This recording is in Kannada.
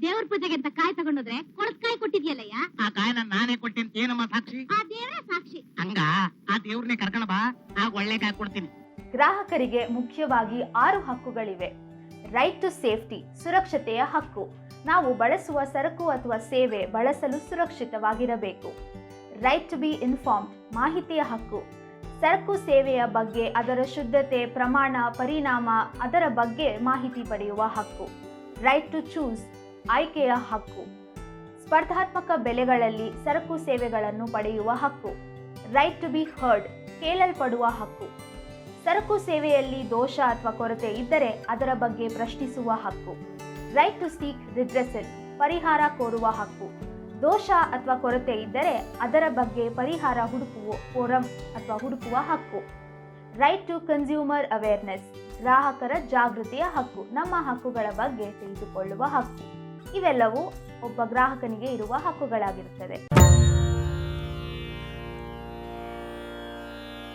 ದೇವ್ರ ಪೂಜೆಗೆ ಅಂತ ಕಾಯಿ ತಗೊಂಡೋದ್ರೆ ಕೊಳತ್ ಕಾಯಿ ಕೊಟ್ಟಿದ್ಯಲ್ಲಯ್ಯ? ಆ ಕಾಯನ ನಾನೇ ಕೊಟ್ಟಿನ ಏನಮ್ಮ ಸಾಕ್ಷಿ? ಆ ದೇವರ ಸಾಕ್ಷಿ. ಹಂಗ? ಆ ದೇವ್ರನ್ನೇ ಕರ್ಕೊಂಡ ಬಾ ಆಗ ಒಳ್ಳೆ ಕಾಯಿ ಕೊಡ್ತೀನಿ. ಗ್ರಾಹಕರಿಗೆ ಮುಖ್ಯವಾಗಿ ಆರು ಹಕ್ಕುಗಳಿವೆ. ರೈಟ್ ಟು ಸೇಫ್ಟಿ ಸುರಕ್ಷತೆಯ ಹಕ್ಕು. ನಾವು ಬಳಸುವ ಸರಕು ಅಥವಾ ಸೇವೆ ಬಳಸಲು ಸುರಕ್ಷಿತವಾಗಿರಬೇಕು. ರೈಟ್ ಟು ಬಿ ಇನ್ಫಾರ್ಮ್ಡ್ ಮಾಹಿತಿಯ ಹಕ್ಕು. ಸರಕು ಸೇವೆಯ ಬಗ್ಗೆ ಅದರ ಶುದ್ಧತೆ ಪ್ರಮಾಣ ಪರಿಣಾಮ ಅದರ ಬಗ್ಗೆ ಮಾಹಿತಿ ಪಡೆಯುವ ಹಕ್ಕು. ರೈಟ್ ಟು ಚೂಸ್ ಆಯ್ಕೆಯ ಹಕ್ಕು. ಸ್ಪರ್ಧಾತ್ಮಕ ಬೆಲೆಗಳಲ್ಲಿ ಸರಕು ಸೇವೆಗಳನ್ನು ಪಡೆಯುವ ಹಕ್ಕು. ರೈಟ್ ಟು ಬಿ ಹರ್ಡ್ ಕೇಳಲ್ಪಡುವ ಹಕ್ಕು. ಸರಕು ಸೇವೆಯಲ್ಲಿ ದೋಷ ಅಥವಾ ಕೊರತೆ ಇದ್ದರೆ ಅದರ ಬಗ್ಗೆ ಪ್ರಶ್ನಿಸುವ ಹಕ್ಕು. ರೈಟ್ ಟು ಸೀಕ್ ರಿಡ್ರೆಸಲ್ ಪರಿಹಾರ ಕೋರುವ ಹಕ್ಕು. ದೋಷ ಅಥವಾ ಕೊರತೆ ಇದ್ದರೆ ಅದರ ಬಗ್ಗೆ ಪರಿಹಾರ ಹುಡುಕುವ, ಫೋರಂ ಅಥವಾ ಹುಡುಕುವ ಹಕ್ಕು. ರೈಟ್ ಟು ಕನ್ಸ್ಯೂಮರ್ ಅವೇರ್ನೆಸ್ ಗ್ರಾಹಕರ ಜಾಗೃತಿಯ ಹಕ್ಕು. ನಮ್ಮ ಹಕ್ಕುಗಳ ಬಗ್ಗೆ ತಿಳಿದುಕೊಳ್ಳುವ ಹಕ್ಕು. ಇವೆಲ್ಲವೂ ಒಬ್ಬ ಗ್ರಾಹಕನಿಗೆ ಇರುವ ಹಕ್ಕುಗಳಾಗಿರುತ್ತದೆ